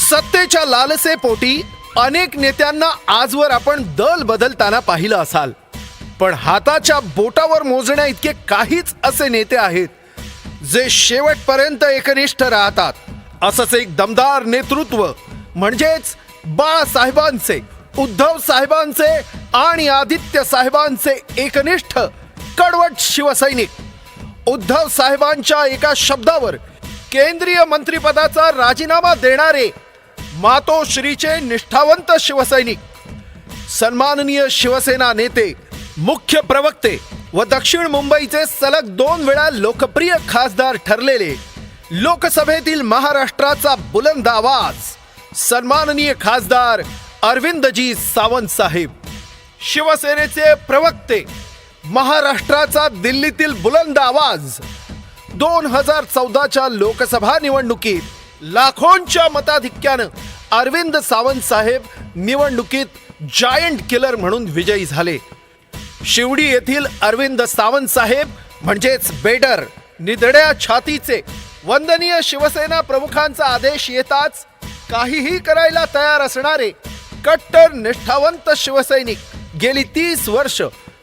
सत्तेच्या लालसेपोटी अनेक नेत्यांना आजवर आपण दल बदलताना पाहिलं असाल. पण हाताच्या बोटावर मोजण्या इतके काहीच असे नेते आहेत जे शेवटपर्यंत एकनिष्ठ राहतात. असंच एक दमदार नेतृत्व म्हणजेच बाळासाहेबांचे उद्धव साहेबांचे आणि आदित्य साहेबांचे एकनिष्ठ कडवट शिवसैनिक. उद्धव साहेबांच्या एका शब्दावर केंद्रीय मंत्रिपदाचा राजीनामा देणारे मातोश्रीचे निष्ठावंत शिवसैनिक सन्माननीय शिवसेना नेते मुख्य प्रवक्ते व दक्षिण मुंबईचे सलग दोन वेळा लोकप्रिय खासदार ठरलेले लोकसभेतील महाराष्ट्राचा बुलंद आवाज सन्माननीय खासदार अरविंदजी सावंत साहेब. शिवसेनेचे प्रवक्ते महाराष्ट्राचा दिल्लीतील बुलंद आवाज दोन हजार चौदाच्या लोकसभा निवडणुकीत लाखोंच्या मताधिक्यानं अरविंद सावंत साहेब निवडणुकीत जायंट किलर म्हणून विजयी झाले. शिवडी येथील अरविंद सावंत साहेब म्हणजेच बेडर निधड्या छातीचे वंदनीय शिवसेना प्रमुखांचा आदेश येताच काहीही करायला तयार असणारे कट्टर निष्ठावंत शिवसैनिक गेली तीस वर्ष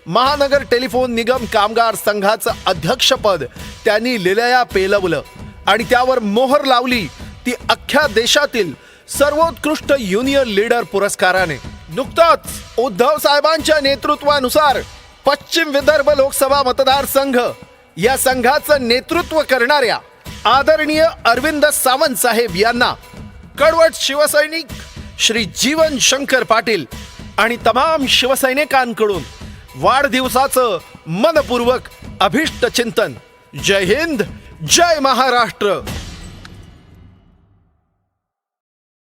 महानगर टेलिफोन निगम कामगार संघाचं अध्यक्षपद त्यांनी लिलया पेलवलं आणि त्यावर मोहर लावली ती अख्ख्या देशातील सर्वोत्कृष्ट युनियन लीडर पुरस्काराने. नुकताच उद्धव साहेबांच्या नेतृत्वानुसार पश्चिम विदर्भ लोकसभा मतदारसंघ या संघाचं नेतृत्व करणाऱ्या आदरणीय अरविंद सावंत साहेब यांना कडवट शिवसैनिक श्री जीवन शंकर पाटील आणि तमाम शिवसैनिकांकडून वाढदिवसाचं मनपूर्वक अभिष्ट चिंतन. जय हिंद जय महाराष्ट्र.